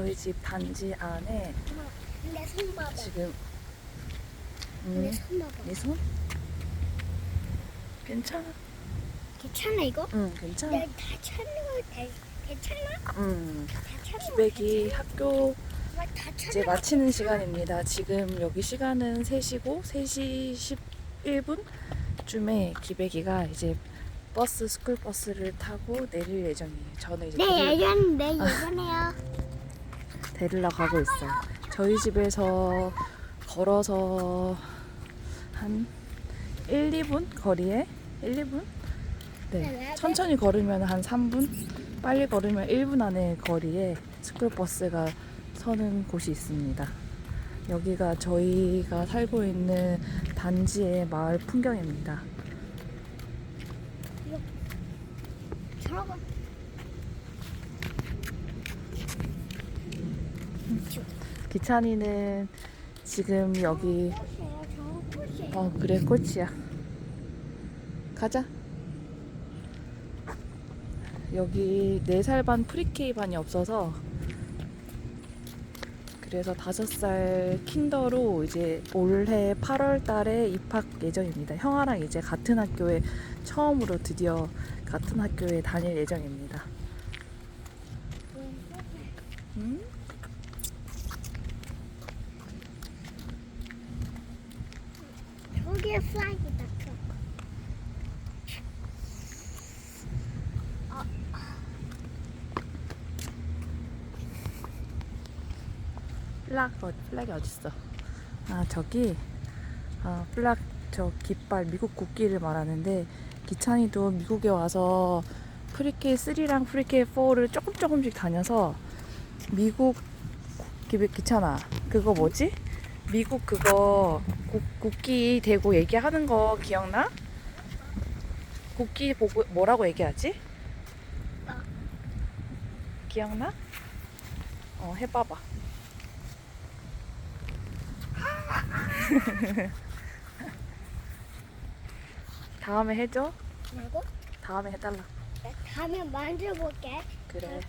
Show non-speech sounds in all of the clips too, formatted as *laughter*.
저희 집 단지 안에 내손 봐봐. 지금 내 음, 손 봐봐. 내 손? 괜찮아. 괜찮아 이거? 응, 괜찮아. 내가 다 찾는 거 대- 괜찮아? 음, 다 찾는 거 기백이 학교 괜찮아? 다 찾는 이제 거 마치는 시간입니다. 지금 여기 시간은 3시고 3시 11분쯤에 기백이가 이제 버스 스쿨 버스를 타고 내릴 예정이에요. 저는 이제 내 데리, 예전 내 예전에요. *laughs* 데리러 가고 있어요. 저희 집에서 걸어서 한 1, 2분 거리에 1, 2분? 네. 천천히 걸으면 한 3분, 빨리 걸으면 1분 안에 거리에 스쿨 버스가 서는 곳이 있습니다. 여기가 저희가 살고 있는 단지의 마을 풍경입니다. 저러고 기찬이는 지금 여기. 어 그래 꽃이야. 가자. 여기 4살 반 프리케이 반이 없어서 그래서 5살 킨더로 이제 올해 8월 달에 입학 예정입니다. 형아랑 이제 같은 학교에 처음으로 드디어 같은 학교에 다닐 예정입니다. 음? 저기에 플라이다. 플락 어, 플락이 어딨어? 아 저기 아 플락 저 깃발 미국 국기를 말하는데 기찬이도 미국에 와서 프리케이 3랑 프리케이 4를 조금 조금씩 다녀서 미국 기, 기찬아 그거 뭐지? 미국 그거 국, 국기 대고 얘기하는 거 기억나? 국기 보고 뭐라고 얘기하지? 기억나? 어 해봐봐. *laughs* 다음에 해줘. 뭐라고? 다음에 해달라. 나 다음에 만져볼게. 그래.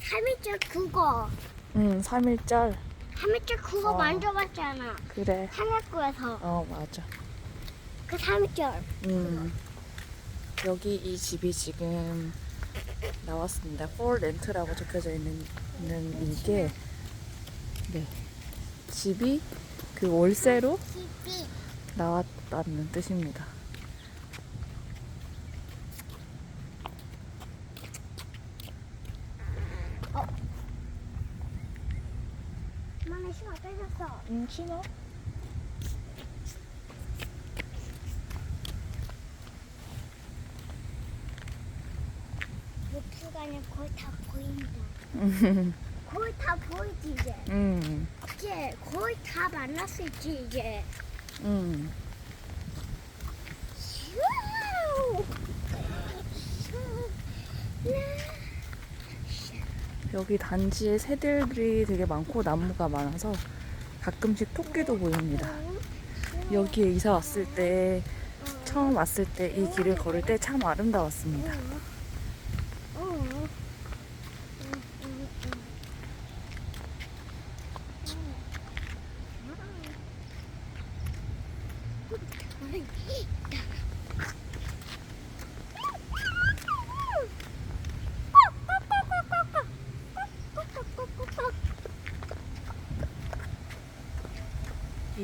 3일째 그거. 응, 3일절. 3일째 그거 어. 만져봤잖아. 그래. 상약구에서. 어, 맞아. 그 3일절. 음. 여기 이 집이 지금 나왔습니다. For Rent라고 적혀져 있는, 있는 이게 네. 집이 그 월세로 집이. 나왔다는 뜻입니다. 엄마는 신호 떼졌어. 응? 목수가 아니라 거의 다 보인다. *laughs* 거의 다 보이지 이제. 음, 이제 거의 다 있지 이제. 음. 여기 단지에 새들이 되게 많고 나무가 많아서 가끔씩 토끼도 보입니다. 여기에 이사 왔을 때 처음 왔을 때 이 길을 걸을 때 참 아름다웠습니다. 어.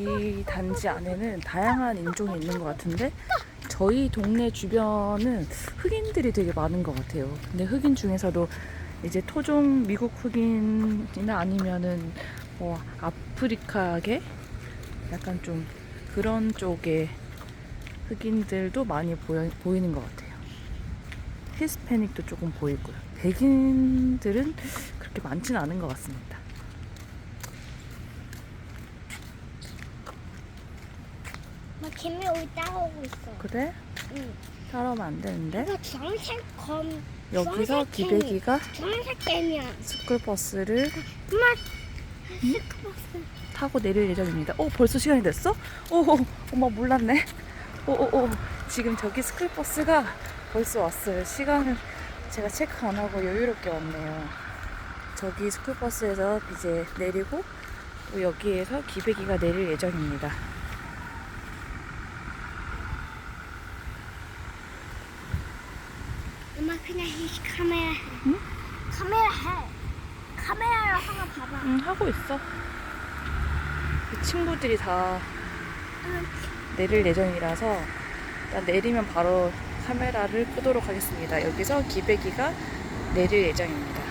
이 단지 안에는 다양한 인종이 있는 것 같은데 저희 동네 주변은 흑인들이 되게 많은 것 같아요. 근데 흑인 중에서도 이제 토종 미국 흑인이나 아니면은 뭐 아프리카계 약간 좀 그런 쪽의 흑인들도 많이 보여, 보이는 것 같아요. 히스패닉도 조금 보이고요. 백인들은 그렇게 많지는 않은 것 같습니다. 개미 여기 따라오고 있어. 그래? 응. 따라오면 안 되는데? 이거 주황색 검. 여기서 주황색 개미. 기백이가 주황색 개미야. 스쿨버스를 엄마. 스쿠버스. 타고 내릴 예정입니다. 어, 벌써 시간이 됐어? 오, 엄마 몰랐네. 오, 오, 오. 지금 저기 스쿨버스가 벌써 왔어요. 시간을 제가 체크 안 하고 여유롭게 왔네요. 저기 스쿨버스에서 이제 내리고 또 여기에서 기백이가 내릴 예정입니다. 엄마 그냥 이 카메라 해. 응? 카메라 해. 카메라로 하나 봐봐. 응, 하고 있어. 그 친구들이 다 응. 내릴 예정이라서 일단 내리면 바로 카메라를 끄도록 하겠습니다. 여기서 기백이가 내릴 예정입니다.